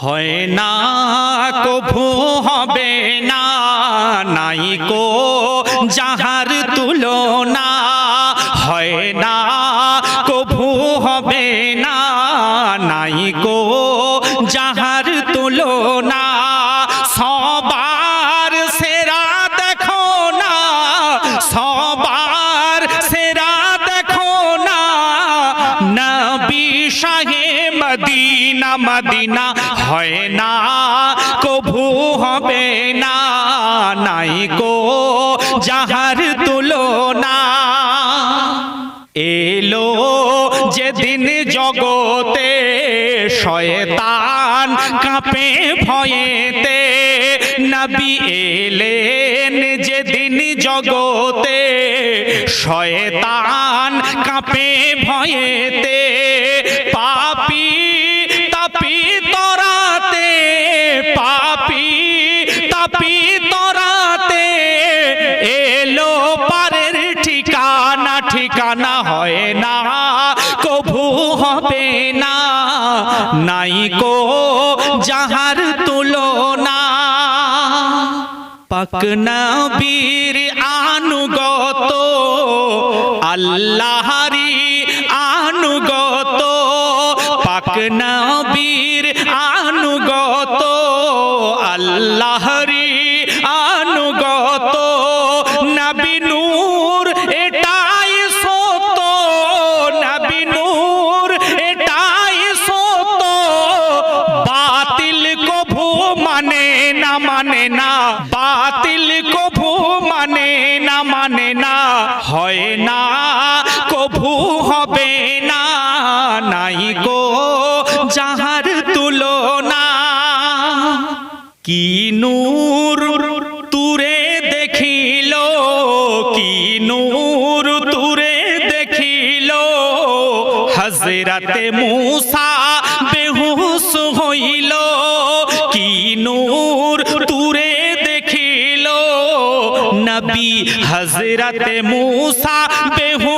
হয় না কভু হবে না নাই কো যাহার যাহার তুলনা। এলো যেদিন জগতে শয়তান কাঁপে ভয়েতে। নবী এলেন যেদিন জগতে শয়তান কাঁপে ভয়েতে। হবে না। নাই কো যাহার তুলনা। পাক নবীর আনুগত আল্লাহরি মানে না, বাতিল কভু মানে না মানে না, হয় না, কভু হবে না, নাই গো যাহার তুলনা। কি নূর তুরে দেখিল, কি নূর তুরে দেখিল হজরতে মূসা নবী হজরত মূসা বেহুশ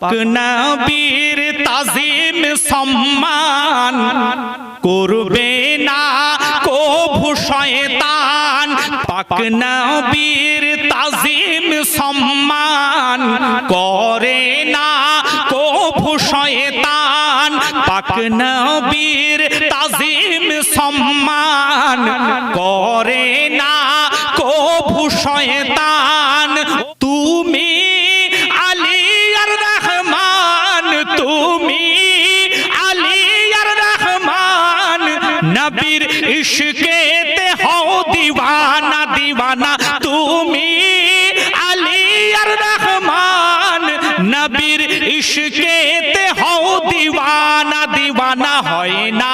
পাক তাজিম সম্মান করবে না কভু শয়তান। পাক নবীর তাজিম সম্মান করে না কভু শয়তান। পাক নবীর তাজিম সম্মান করে না কভু শয়তান। ইশকেতে হও দিওয়ানা দিওয়ানা। তুমি আলিয়ার রহমান, নবীর ইশকেতে হও দিওয়ানা দিওয়ানা হয় না।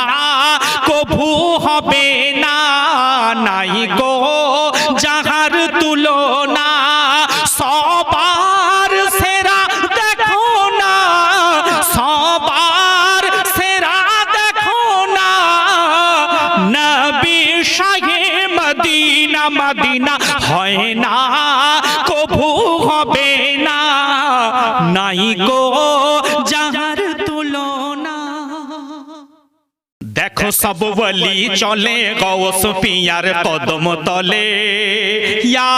কভু হবে না, নাই গো মদিনা হয় না কভু হবে না। নাই গো যাহার তুলনা। দেখো সব বলি চলে গৌস পিয়ার কদম তলে। ইয়া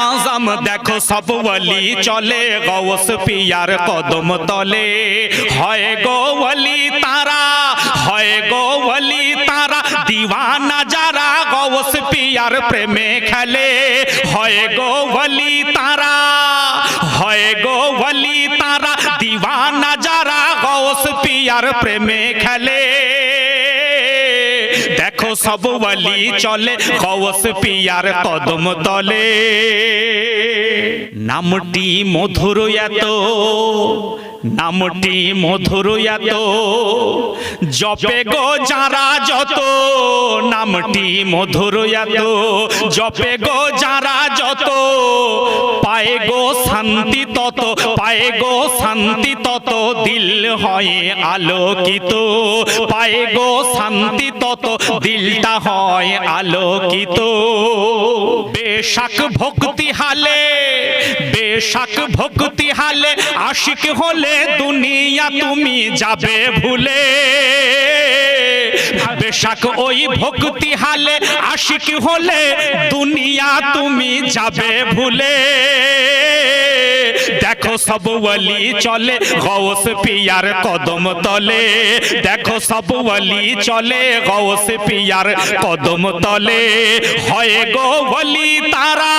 আজম, দেখো সব বলি চলে গৌস পিয়ার কদম তলে। হয় গো বলি তারা, হয় গো দিওয়ানা যারা গৌস পিয়ার প্রেমে খেলে হয় গো বলি তারা হয় গো বলি তারা দিওয়ানা যারা গৌস পিয়ার প্রেমে খেলে দেখো সব বলি চলে গৌস পিয়ার কদম তলে নামটি মধুর এত নামটি মধুর এত, জপে গো যারা যত, নামটি মধুর এত, জপে গো যারা যত, পায়ে গো শান্তি তত, পায়ে গো শান্তি তত, দিল হয় আলোকিত, পায়ে গো শান্তি তত দিলটা হয় আলোকিত। বেশাক ভক্তি হালে, বেশাক ভক্তি হালে, আশিক হলে দুনিয়া তুমি যাবে ভুলে। বেশাক ওই ভক্তি হালে, আশিক হলে দুনিয়া তুমি যাবে ভুলে। দেখো সব ওয়ালি চলে গৌস পিয়ার কদম তলে। দেখো সব ওয়ালি চলে গৌস পিয়ার কদম তলে। হয় গো ওয়ালি তারা,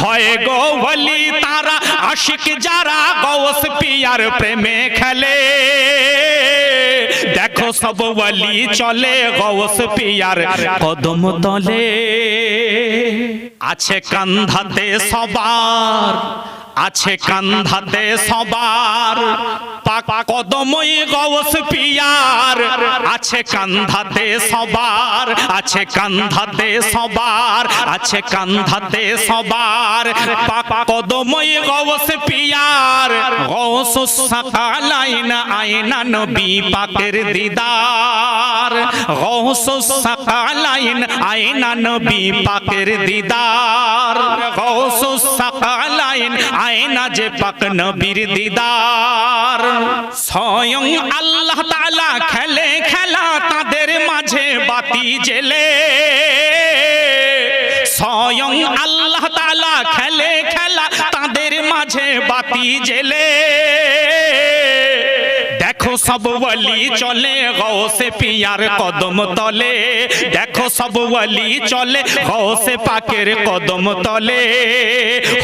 হয় গো ওয়ালি তারা, আশিক যারা গৌস পিয়ার প্রেমে খেলে। দেখো সব ওয়ালি চলে গৌস পিয়ার কদম তলে। আছে কান্ধাতে সবার আছে কান্ধাতে সবার পাক কদমই গৌস পিয়ার। আছে কান্ধাতে সবার, আছে কান্ধাতে সবার, আছে কান্ধাতে সবার পাক কদমই গৌস পিয়ার। গৌস সাকালাইন আয়না নবী পাকের দিদার। গৌস সাকালাইন আয়না নবী পাকের দিদার। গৌস সাকালাইন আয়না যে পাক নবীর দিদার। স্বয়ং আল্লাহ তাআলা খেলে খেলা তাদের মাঝে বাতি জেলে। স্বয়ং আল্লাহ তাআলা খেলে খেলা তাদের মাঝে বাতি জেলে। দেখো সব ওয়ালি চলে গৌসে পিয়ার কদম তলে। দেখো সব ওয়ালি চলে গৌসে পাকের কদম তলে।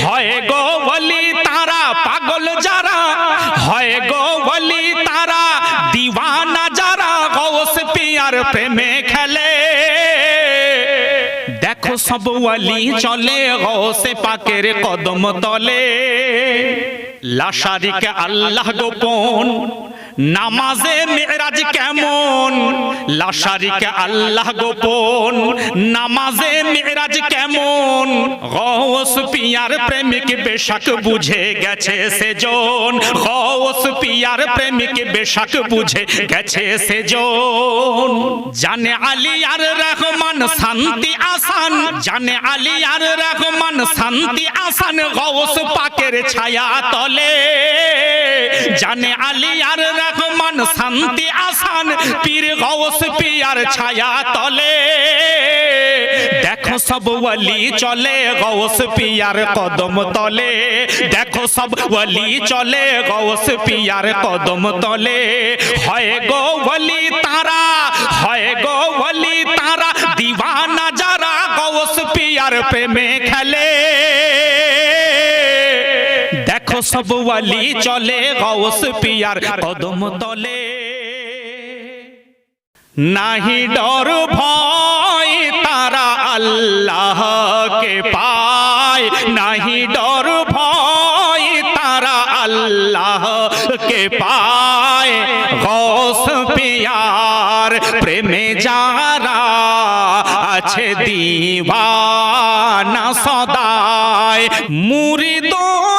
হয় গো ওয়ালি, তারা পাগল যারা। হয় গো ওয়ালি, তারা দিওয়ানা যারা। গৌস পিয়ার প্রেমে খেলে। দেখো সব ওয়ালি চলে গৌসে পাকের কদম তলে। লাশারিকে আল্লাহ গোপন নামাজে মেরাজ কেমন? লাশারিকে আল্লাহ গোপন। নামাজে মেরাজ কেমন? গৌস পিয়ার প্রেমিক বেশাক বুঝে গেছে সেজন। গৌস পিয়ার প্রেমিক বেশাক বুঝে গেছে সেজন। জানে আলী আর রহমান শান্তি আসান। জানে আলী আর রহমান শান্তি আসান। গৌস পাকের ছায়া তলে। জানে আলী আর রহমান শান্তি আসান, পীর গৌস পিয়ার ছায়া তলে। দেখো সব ওয়ালি চলে গৌস পিয়ার কদম তলে। দেখো সব ওয়ালি চলে গৌস পিয়ার কদম তলে। হয় গো ওয়ালি তারা, হয় গো ওয়ালি তারা। দিওয়ানা যারা গৌস পিয়ার প্রেমে খেলে। দেখো সব ওয়ালি চলে গৌস পিয়ার, কদম তলে। নাহি ডর ভয় তারা আল্লাহকে পায়। নাহি ডর ভয় তারা আল্লাহকে পায়। গৌস পিয়ার, প্রেমে যারা আছে দিওয়ানা সদায়। মুরিদোলা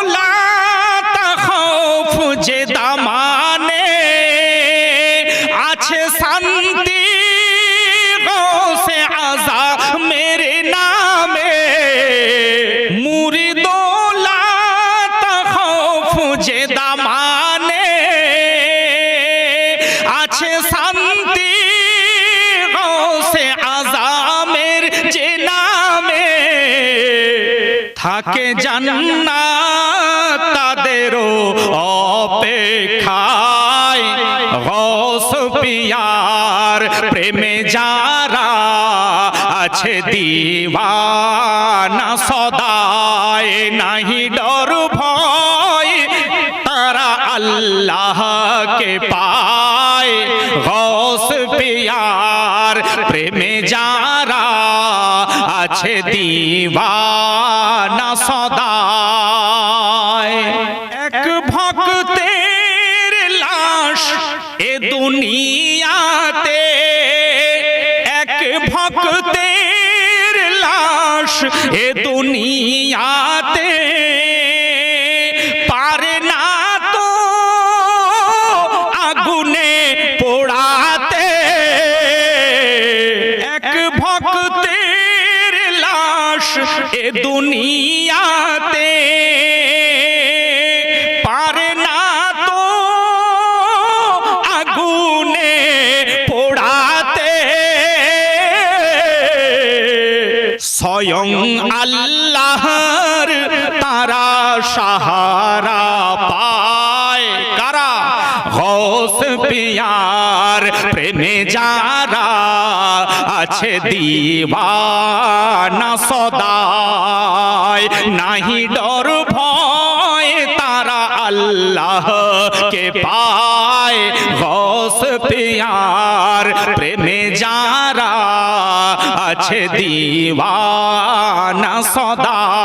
থাকে জান্নাত তাদেরও অপেক্ষায়। গৌস পিয়ার প্রেমে যারা আছে দিওয়ানা এ দুনিয়াতে এক ভক্তের লাশ এ দুনিয়াতে স্বয়ং আল্লাহর তারা সাহারা পায়। কারা? হস পিয়ার প্রেমে যারা আছে দিবানা সদায়। নাহি ডর আছে দিবানা সদায়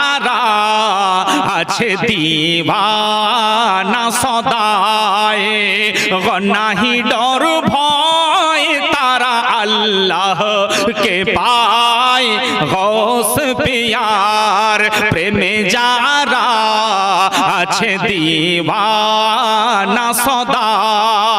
যারা আছে দিবানা সদায়। নাহি ডর ভয়, তারা আল্লাহ কে পায়। গৌস পিয়ার, প্রেমে যারা আছে দিবানা সদায়।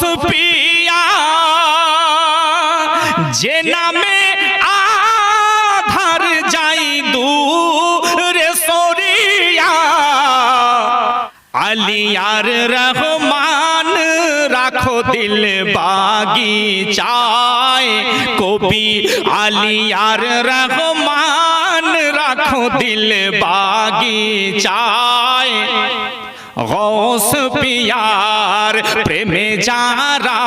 सुपिया पिया जे नामे आधार जाई दूरे सोरिया। अलियार रहमान राखो दिल बागी चाय कोपी अलियार रहमान राखो दिल बागी चाय গৌস পিয়ার প্রেমে যারা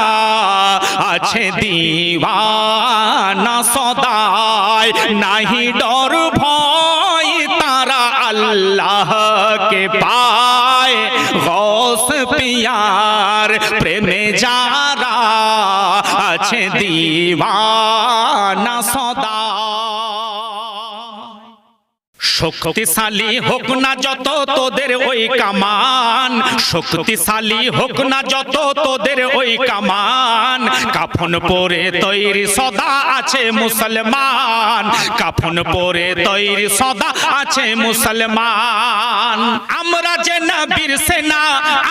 আছে দিওয়ানা সদায় নাহি ডর ভয় তারা আল্লাহকে পায়। গৌস পিয়ার প্রেমে যারা আছে দিওয়ানা শক্তিশালী হোক না যত তোদের ওই কামান, শক্তিশালী হোক না যত তোদের ওই কামান। কাফন পরে তৈরি সদা আছে মুসলমান, কাফন পরে তৈরি সদা আছে মুসলমান। আমরা যে নবীর সেনা,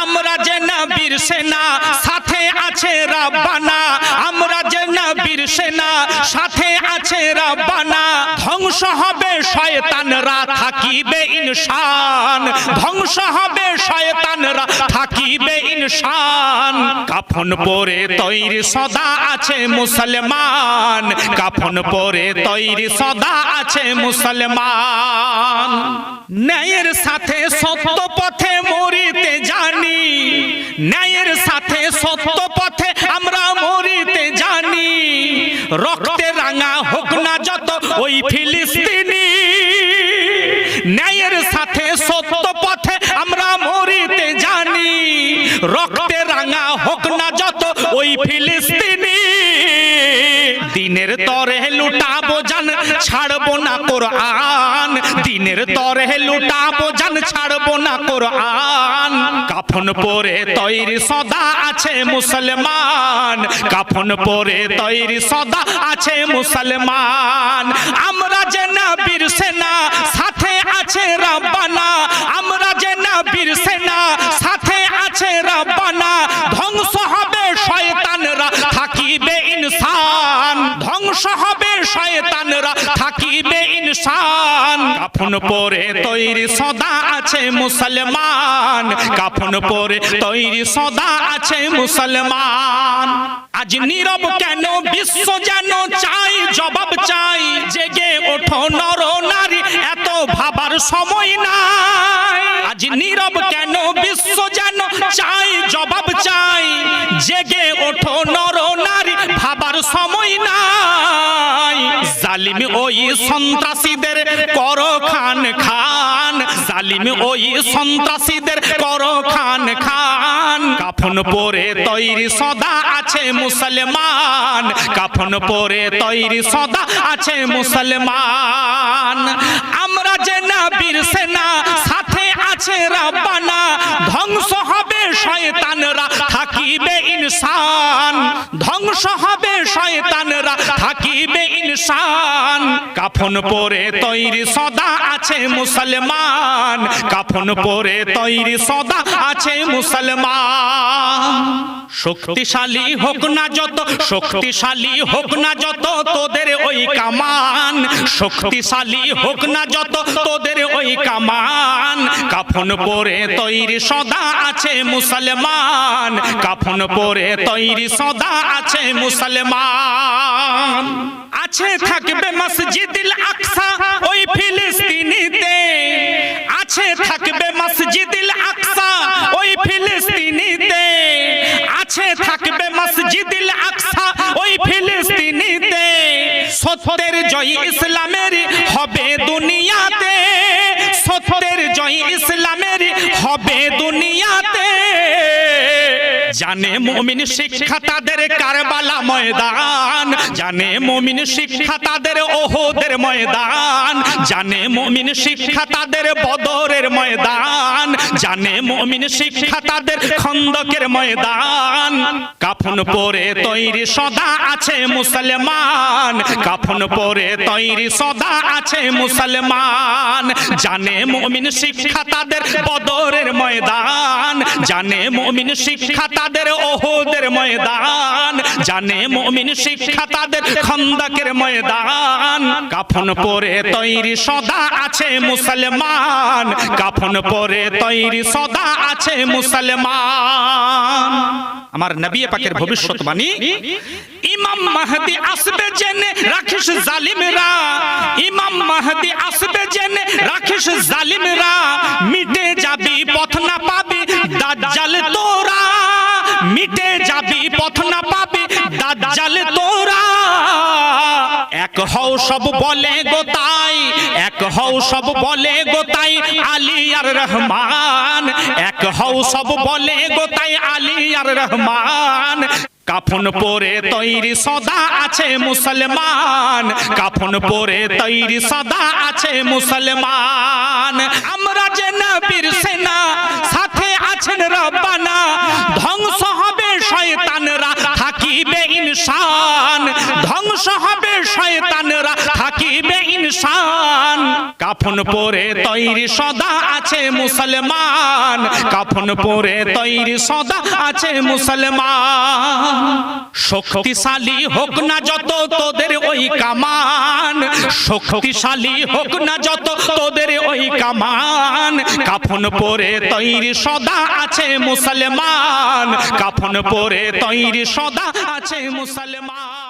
আমরা যে নবীর সেনা, সাথে আছে রাব্বানা। আমরা যে নবীর সেনা, সাথে আছে রাব্বানা। ধ্বংস হবে শয়তানরা থাকিবে ইনসান ধ্বংস হবে শয়তানরা থাকিবে ইনসান কাফন পরে তৈরি সদা আছে মুসলমান। কাফন পরে তৈরি সদা আছে মুসলমান। ন্যায়ের সাথে সত্য পথে মরিতে জানি। ন্যায়ের সাথে সত্য পথে আমরা মরিতে জানি। রক্তে রাঙা হোক না যত, ওই ফিলিস্তিনি ফিলিস্তিনি, দিনের তরে লুটাবো জান, ছাড়বো না দিনের তরে লুটাবো জান, ছাড়বো না কাফন পরে তৈরি সদা আছে মুসলমান। কাফন পরে তৈরি সদা আছে মুসলমান। আমরা যে নবীর সেনা, সাথে আছে রাব্বানা। আমরা যে বীর সেনা থাকিবে ইনসান। কাফন পরে তৈরি সদা আছে মুসলমান। কাফন পরে তৈরি সদা আছে মুসলমান। আজ নীরব কেন? বিশ্ব যেন চাই, জবাব চাই। জেগে ওঠো নর নারী, এত ভাবার সময় নাই। আজ নীরব কেন? বিশ্ব যেন চাই, জবাব চাই। জেগে জালিম ওই সন্ত্রাসীদের কর খান খান। জালিম ওই সন্ত্রাসীদের কর খান খান। কাফন পরে তৈরি সদা আছে মুসলমান। কাফন পরে তৈরি সদা আছে মুসলমান। আমরা যে না বীর সেনা, সাথে আছে রাব্বানা। ধ্বংস হবে শয়তানরা, থাকিবে ইনসান। ধ্বংস হবে শয়তানরা, থাকিবে ইনসান। কাফন পরে তৈরি সদা আছে মুসলমান। কাফন পরে তৈরি সদা আছে মুসলমান। শক্তিশালী হোক না যত শক্তিশালী হোক না যত তোদের ওই কামান। শক্তিশালী হোক না যত তোদের ওই কামান। কাফন পরে তৈরি সদা আছে মুসলমান। কাফন পরে তৈরি সদা আছে মুসলমান। আছে থাকবে মসজিদিল আকসা ওই ফিলিস্তিনিতে। আছে থাকবে মসজিদিল দুনিয়াতে সত্যের জয় ইসলামের হবে দুনিয়াতে। জানে মমিন শিক্ষা তাদের কারবালা ময়দান। জানে মমিন শিক্ষা তাদের ওহদের ময়দান। জানে মমিন শিক্ষা তাদের বদরের ময়দান। জানে মমিন শিক্ষা তাদের খন্দকের ময়দান। কাফন পরে তৈরি সদা আছে মুসলমান। কাফন পরে তৈরি সদা আছে মুসলমান। জানে মুমিন শিক্ষা তাদের বদরের ময়দান। জানে মমিন শিক্ষা তাদের ওহদের ময়দান, জানে মুমিন শিক্ষা তাদের খন্দকের ময়দান। কাফন পরে তৈরি সদা আছে মুসলমান, কাফন পরে তৈরি সদা আছে মুসলমান। আমার নবী পাকের ভবিষ্যৎবাণী, ইমাম মাহদি আসবে জেনে রাখিস জালিমরা, ইমাম মাহদি আসবে জেনে রাখিস জালিমরা, মিটে যাবি, পথ না পাবি, দাজ্জাল তোরা দাজ্জাল তোরা। এক হও সব বলে গোতাই এক হও সব বলে গোতাই আলী আর রহমান। এক হও সব বলে গোতাই আলী আর রহমান। কাফন পরে তৈরি সদা আছে মুসলমান। কাফন পরে তৈরি সদা আছে মুসলমান। আমরা যে নবীর সেনা, সাথে আছেন রব্বানা। কাফন পরে তৈরি সদা আছে মুসলমান। কাফন পরে তৈরি সদা আছে মুসলমান। শক্তিশালী হোক না যত তোদের ওই কামান। শক্তিশালী হোক না যত তোদের ওই কামান। কাফন পরে তৈরি সদা আছে মুসলমান। কাফন পরে তৈরি সদা আছে মুসলমান।